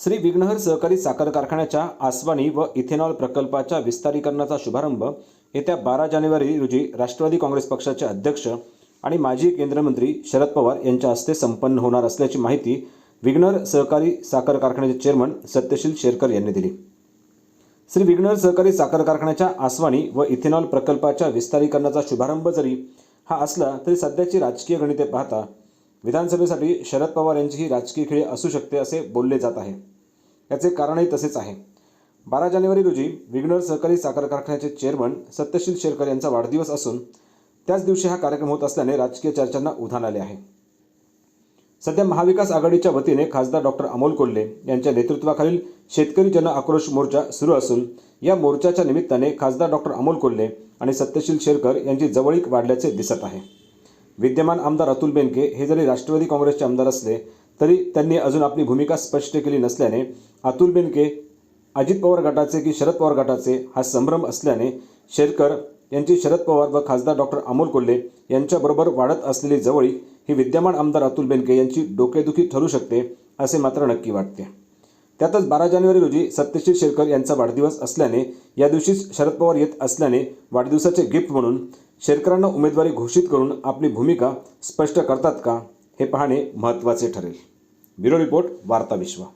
श्री विघ्नहर सहकारी साखर कारखान्याच्या आसवानी व इथेनॉल प्रकल्पाच्या विस्तारीकरणाचा शुभारंभ येत्या बारा जानेवारी रोजी राष्ट्रवादी काँग्रेस पक्षाचे अध्यक्ष आणि माजी केंद्रमंत्री शरद पवार यांच्या हस्ते संपन्न होणार असल्याची माहिती विघ्नर सहकारी साखर कारखान्याचे चेअरमन सत्यशील शेरकर यांनी दिली. श्री विघ्नर सहकारी साखर कारखान्याच्या आसवानी व इथेनॉल प्रकल्पाच्या विस्तारीकरणाचा शुभारंभ जरी हा असला तरी सध्याची राजकीय गणिते पाहता विधानसभेसाठी शरद पवार यांची ही राजकीय खेळी असू शकते असे बोलले जात आहे. याचे कारणही तसेच आहे. बारा जानेवारी रोजी विघ्नर सहकारी साखर कारखान्याचे चेअरमन सत्यशील शेरकर यांचा वाढदिवस असून त्याच दिवशी हा कार्यक्रम होत असल्याने राजकीय चर्चांना उधाण आले आहे. सध्या महाविकास आघाडीच्या वतीने खासदार डॉक्टर अमोल कोल्हे यांच्या नेतृत्वाखालील शेतकरी जन आक्रोश मोर्चा सुरू असून या मोर्चाच्या निमित्ताने खासदार डॉक्टर अमोल कोल्हे आणि सत्यशील शेरकर यांची जवळीक वाढल्याचे दिसत आहे. विद्यमान आमदार अतुल बेनके हे जरी राष्ट्रवादी काँग्रेसचे आमदार असले तरी त्यांनी अजून आपली भूमिका स्पष्ट केली नसल्याने अतुल बेनके अजित पवार गटाचे की शरद पवार गटाचे हा संभ्रम असल्याने शेरकर यांची शरद पवार व खासदार डॉक्टर अमोल कोल्हे यांच्याबरोबर वाढत असलेली जवळीक ही विद्यमान आमदार अतुल बेनके यांची डोकेदुखी ठरू शकते असे मात्र नक्की वाटते. त्यातच बारा जानेवारी रोजी सत्यशील शेरकर यांचा वाढदिवस असल्याने या दिवशीच शरद पवार येत असल्याने वाढदिवसाचे गिफ्ट म्हणून शेतकऱ्यांना उमेदवारी घोषित करून आपली भूमिका स्पष्ट करतात का? हे पाहणे महत्त्वाचे ठरेल. ब्युरो रिपोर्ट वार्ता विश्वा.